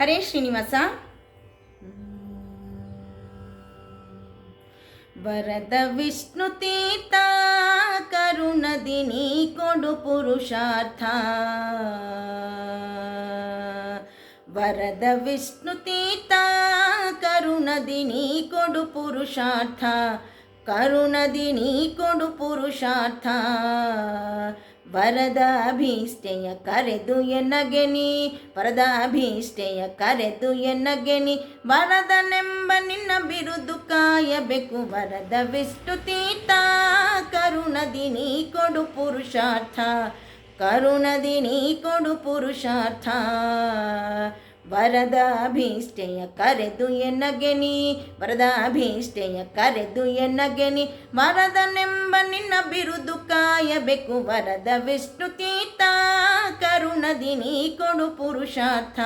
ಹರೇ ಶ್ರೀನಿವಾಸ. ವರದ ವಿಷ್ಣು ತೀರ್ಥ ಕರುಣದಿ ನೀ ಕೊಡು ಪುರುಷಾರ್ಥ. ವರದ ವಿಷ್ಣು ತೀರ್ಥ ಕರುಣದಿ ನೀ ಕೊಡು ಪುರುಷಾರ್ಥ. ಕರುಣದಿ ನೀ ಕೊಡು ಪುರುಷಾರ್ಥ. ವರದ ಅಭೀಷ್ಟೆಯ ಕರೆದು ಎನಗೆನಿ ವರದ ಅಭೀಷ್ಟೆಯ ಕರೆದು ಎನಗೆನಿ, ವರದನೆಂಬ ನಿನ್ನ ಬಿರುದು ಕಾಯಬೇಕು. ವರದ ವಿಷ್ಣು ತೀರ್ಥ ಕರುಣದಿ ನೀ ಕೊಡು ಪುರುಷಾರ್ಥ, ಕರುಣದಿ ನೀ ಕೊಡು ಪುರುಷಾರ್ಥ. ವರದ ಅಭೀಷ್ಟೆಯ ಕರೆದು ಎನಗೆನಿ ವರದ ಅಭೀಷ್ಟೆಯ ಕರೆದು ಎನಗೆನಿ ವರದನೆಂಬ ನಿನ್ನ ಬಿರುದು ಕಾಯಬೇಕು ವರದ ವಿಷ್ಣು ತೀರ್ಥ ಕರುಣದಿ ನೀ ಕೊಡು ಪುರುಷಾರ್ಥ,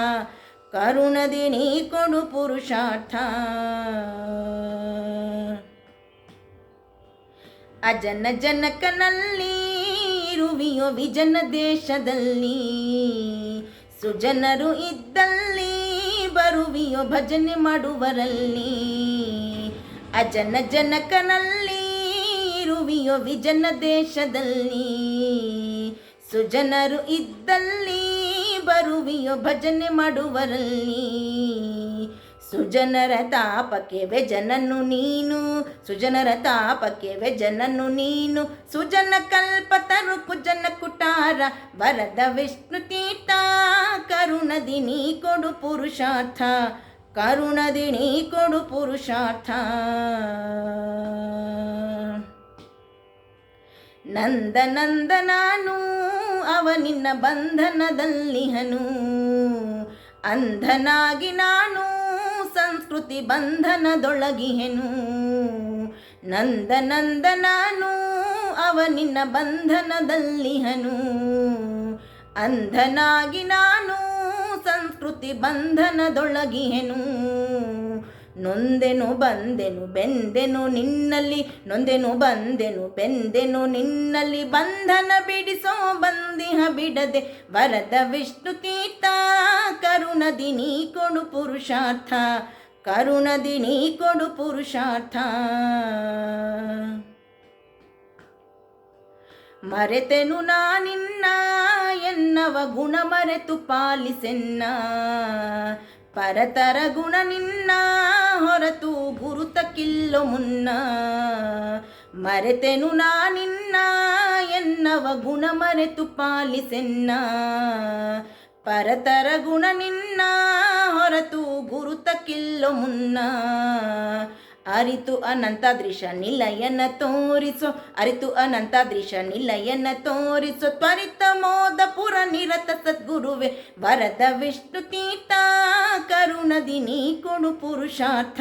ಕರುಣದಿ ನೀ ಕೊಡು ಪುರುಷಾರ್ಥ. ಅಜನ ಜನಕನಲ್ಲಿ ಇರುವಿಯೋ ವಿಜನ ದೇಶದಲ್ಲಿ ಸುಜನರು ಇದ್ದಲ್ಲಿ ಬರುವಿಯೋ ಭಜನೆ ಮಾಡುವರಲ್ಲಿ. ಅಜನ ಜನಕನಲ್ಲಿ ಇರುವಿಯೋ ವಿಜನ ದೇಶದಲ್ಲಿ. ಸುಜನರು ಇದ್ದಲ್ಲಿ ಬರುವಿಯೋ ಭಜನೆ ಮಾಡುವರಲ್ಲಿ. ಸುಜನರ ತಾಪಕ್ಕೆ ವ್ಯಜನನ್ನು ನೀನು, ಸುಜನರ ತಾಪಕ್ಕೆ ವ್ಯಜನನ್ನು ನೀನು. ಸುಜನ ಕಲ್ಪತರು ಕುಜನ ಕುಟಾರ, ವರದ ವಿಷ್ಣು ತೀರ್ಥ ಕರುಣದಿ ನೀ ಕೊಡು ಪುರುಷಾರ್ಥ, ಕರುಣದಿ ನೀ ಕೊಡು ಪುರುಷಾರ್ಥ. ನಂದ ನಂದ ನಾನು ಅವ ನಿನ್ನ ಬಂಧನದಲ್ಲಿಹನು. ಅಂಧನಾಗಿ ನಾನು, ಸಂಸ್ಕೃತಿ ಬಂಧನದೊಳಗಿಹೆನು. ನಂದ ನಂದ ನಾನು ಅವ ನಿನ್ನ ಬಂಧನದಲ್ಲಿಹನು. ಅಂಧನಾಗಿ ನಾನು ಸಂಸ್ಕೃತಿ ಬಂಧನದೊಳಗಿಹೆನು ನೊಂದೆನು ಬಂದೆನು, ಬೆಂದೆನು ನಿನ್ನಲ್ಲಿ, ನೊಂದೆನು ಬಂದೆನು, ಬೆಂದೆನು ನಿನ್ನಲ್ಲಿ. ಬಂಧನ ಬಿಡಿಸೋ ಬಂದಿಹ ಬಿಡದೆ ವರದ ವಿಷ್ಣು ತೀರ್ಥ ಕರುಣದಿ ನೀ ಕೊಡು ಪುರುಷಾರ್ಥ, ಕರುಣದಿ ನೀ ಕೊಡು ಪುರುಷಾರ್ಥ. ಮರೆತೆನು ನಾನಿನ್ನ ಎನ್ನವ ಗುಣ ಮರೆತು ಪಾಲಿಸೆನ್ನ. ಪರತರ ಗುಣ ನಿನ್ನ ಹೊರತು ಗುರುತಕ್ಕಿಲ್ಲೋ ಮುನ್ನ. ಮರೆತೆನು ನಾನಿನ್ನ ಎನ್ನವ ಗುಣ ಮರೆತು ಪಾಲಿಸೆನ್ನ. ಪರತರ ಗುಣ ನಿನ್ನ ಹೊರತು ಗುರುತಕ್ಕಿಲ್ಲೋ ಮುನ್ನ. ಅರಿತು ಅನಂತ ದೃಶ್ಯ ನಿಲಯನ ತೋರಿಸು, ಅರಿತು ಅನಂತ ದೃಶ್ಯ ನಿಲಯನ ತೋರಿಸು. ತ್ವರಿತ ಮೋದ ಪುರ ನಿರತ ಸದ್ಗುರುವೆ, ವರದ ವಿಷ್ಣು ತೀರ್ಥ, ಕರುಣದಿ ನೀ ಕೊಡು ಪುರುಷಾರ್ಥ,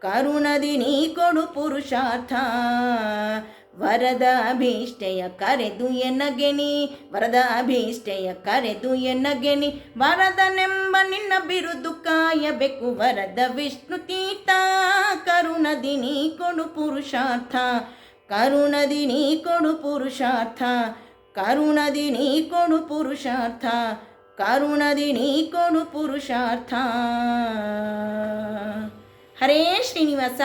ಕರುಣದಿ ನೀ ಕೊಡು ಪುರುಷಾರ್ಥ. ವರದ ಅಭೀಷ್ಟೆಯ ಕರೆದು ಎನಗೆನಿ, ವರದ ಅಭೀಷ್ಟೆಯ ಕರೆದು ಎನಗೆನಿ, ವರದನೆಂಬ ನಿನ್ನ ಬಿರುದು ಕಾಯಬೇಕು, ವರದ ವಿಷ್ಣು ತೀತ, ಕರುಣದಿ ನೀ ಕೊಡು ಪುರುಷಾರ್ಥ, ಕರುಣದಿ ನೀ ಕೊಡು ಪುರುಷಾರ್ಥ, ಕರುಣದಿ ನೀ ಕೊಡು ಪುರುಷಾರ್ಥ, ಕರುಣದಿ ನೀ ಕೊಡು ಪುರುಷಾರ್ಥ. ಹರೇ ಶ್ರೀನಿವಾಸ.